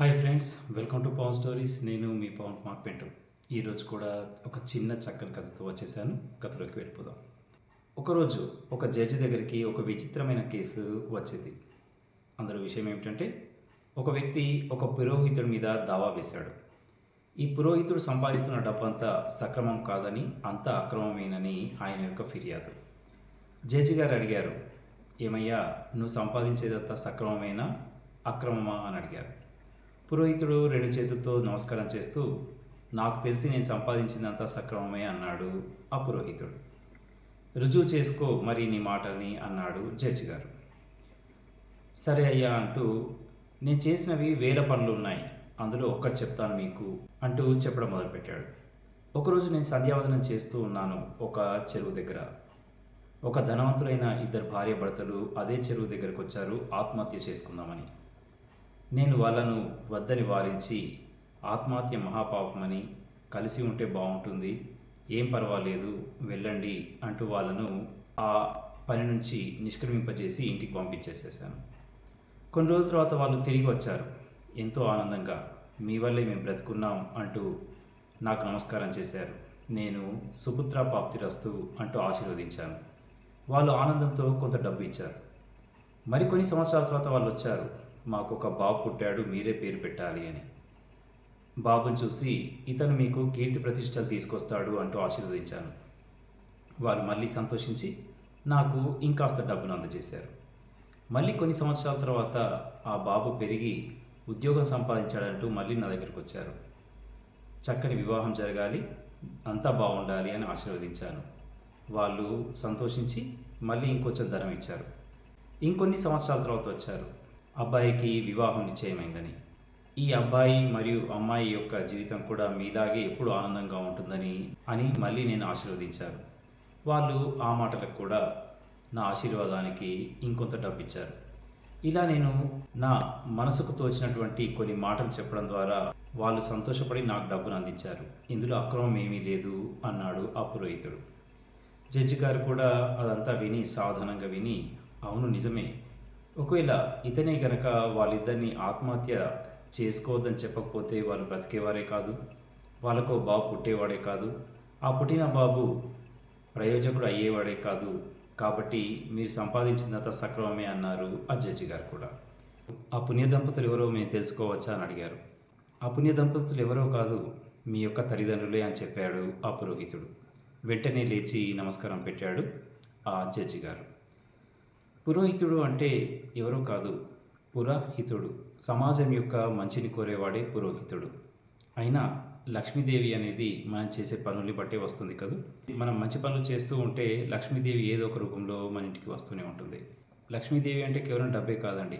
Hi friends welcome to Pavan stories. నేను మీ పవన్ కుమార్ పెంటు. ఈరోజు కూడా ఒక చిన్న చక్కని కథతో వచ్చేసాను. కథలోకి వెళ్ళిపోదాం. ఒకరోజు ఒక జడ్జి దగ్గరికి ఒక విచిత్రమైన కేసు వచ్చింది. అందులో విషయం ఏమిటంటే ఒక వ్యక్తి ఒక పురోహితుడి మీద దావా వేశాడు. ఈ పురోహితుడు సంపాదిస్తున్న డబ్బంతా సక్రమం కాదని అంతా అక్రమమేనని ఆయన యొక్క ఫిర్యాదు. జడ్జి గారు అడిగారు ఏమయ్యా నువ్వు సంపాదించేదంతా సక్రమమేనా? అక్రమమా? అని అడిగారు. పురోహితుడు రెండు చేతులతో నమస్కారం చేస్తూ నాకు తెలిసి నేను సంపాదించినంత సక్రమమే అన్నాడు ఆ పురోహితుడు. రుజువు చేసుకో మరి నీ మాటల్ని అన్నాడు జడ్జి గారు సరే అయ్యా అంటూ నేను చేసినవి వేల పనులు ఉన్నాయి అందులో ఒక్కటి చెప్తాను మీకు అంటూ చెప్పడం మొదలుపెట్టాడు. ఒకరోజు నేను సంధ్యావదనం చేస్తూ ఉన్నాను ఒక చెరువు దగ్గర. ఒక ధనవంతులైన ఇద్దరు భార్య భర్తలు అదే చెరువు దగ్గరకు వచ్చారు ఆత్మహత్య చేసుకుందామని. నేను వాళ్ళను వద్దని వారించి ఆత్మహత్య మహాపాపమని కలిసి ఉంటే బాగుంటుంది. ఏం పర్వాలేదు వెళ్ళండి అంటూ వాళ్ళను ఆ పని నుంచి నిష్క్రమింపజేసి ఇంటికి పంపించేసేసాను కొన్ని రోజుల తర్వాత వాళ్ళు తిరిగి వచ్చారు. ఎంతో ఆనందంగా మీ వల్లే మేము బ్రతుకున్నాం అంటూ నాకు నమస్కారం చేశారు. నేను సుపుత్ర పాప్తిరస్తు అంటూ ఆశీర్వదించాను. వాళ్ళు ఆనందంతో కొంత డబ్బు ఇచ్చారు. మరికొన్ని సంవత్సరాల తర్వాత వాళ్ళు వచ్చారు. మాకు ఒక బాబు పుట్టాడు మీరే పేరు పెట్టాలి అని. బాబుని చూసి ఇతను మీకు కీర్తి ప్రతిష్టలు తీసుకొస్తాడు అంటూ ఆశీర్వదించాను. వారు మళ్ళీ సంతోషించి నాకు ఇంకాస్త డబ్బును అందజేశారు. మళ్ళీ కొన్ని సంవత్సరాల తర్వాత ఆ బాబు పెరిగి ఉద్యోగం సంపాదించాడంటూ మళ్ళీ నా దగ్గరకు వచ్చారు. చక్కని వివాహం జరగాలి అంతా బాగుండాలి అని ఆశీర్వదించాను. వాళ్ళు సంతోషించి మళ్ళీ ఇంకొంచెం ధనం ఇచ్చారు. ఇంకొన్ని సంవత్సరాల తర్వాత వచ్చారు. అబ్బాయికి వివాహం నిశ్చయమైందని. ఈ అబ్బాయి మరియు అమ్మాయి యొక్క జీవితం కూడా మీలాగే ఎప్పుడు ఆనందంగా ఉంటుందని అని మళ్ళీ నేను ఆశీర్వదించారు వాళ్ళు ఆ మాటలకు కూడా నా ఆశీర్వాదానికి ఇంకొంత డబ్బు ఇచ్చారు ఇలా నేను నా మనసుకు తోచినటువంటి కొన్ని మాటలు చెప్పడం ద్వారా వాళ్ళు సంతోషపడి నాకు డబ్బును అందించారు. ఇందులో అక్రమం ఏమీ లేదు అన్నాడు ఆ పురోహితుడు. జడ్జి గారు కూడా అదంతా విని సాధారణంగా విని అవును నిజమే. ఒకవేళ ఇతనే గనక వాళ్ళిద్దరిని ఆత్మహత్య చేసుకోవద్దని చెప్పకపోతే వాళ్ళు బ్రతికేవారే కాదు వాళ్ళకు బాబు పుట్టేవాడే కాదు ఆ పుట్టిన బాబు ప్రయోజకుడు అయ్యేవాడే కాదు. కాబట్టి మీరు సంపాదించినంత సక్రమమే అన్నారు ఆ జడ్జి గారు కూడా. ఆ పుణ్య దంపతులు ఎవరో మేము తెలుసుకోవచ్చా అని అడిగారు. ఆ పుణ్య దంపతులు ఎవరో కాదు మీ యొక్క తల్లిదండ్రులే అని చెప్పాడు ఆ పురోహితుడు. వెంటనే లేచి నమస్కారం పెట్టాడు ఆ జడ్జి గారు. పురోహితుడు అంటే ఎవరో కాదు. పురాహితుడు. సమాజం యొక్క మంచిని కోరేవాడే పురోహితుడు. అయినా లక్ష్మీదేవి అనేది మనం చేసే పనుల్ని బట్టే వస్తుంది కదా? మనం మంచి పనులు చేస్తూ ఉంటే లక్ష్మీదేవి ఏదో ఒక రూపంలో మన ఇంటికి వస్తూనే ఉంటుంది. లక్ష్మీదేవి అంటే కేవలం డబ్బే కాదండి.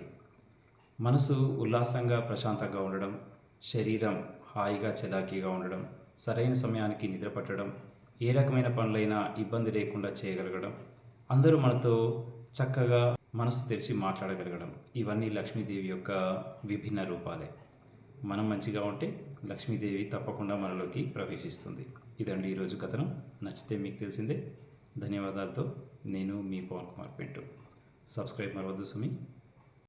మనసు ఉల్లాసంగా ప్రశాంతంగా ఉండడం శరీరం హాయిగా చలాకీగా ఉండడం సరైన సమయానికి నిద్ర పట్టడం ఏ రకమైన పనులైనా ఇబ్బంది లేకుండా చేయగలగడం అందరూ మనతో చక్కగా మనసు తెరిచి మాట్లాడగలగడం. ఇవన్నీ లక్ష్మీదేవి యొక్క విభిన్న రూపాలే. మనం మంచిగా ఉంటే లక్ష్మీదేవి తప్పకుండా మనలోకి ప్రవేశిస్తుంది. ఇదండి ఈరోజు కథనం. నచ్చితే మీకు తెలిసిందే. ధన్యవాదాలతో నేను మీ పవన్ కుమార్ పెంటు. సబ్స్క్రైబ్ మరవద్దు సుమి.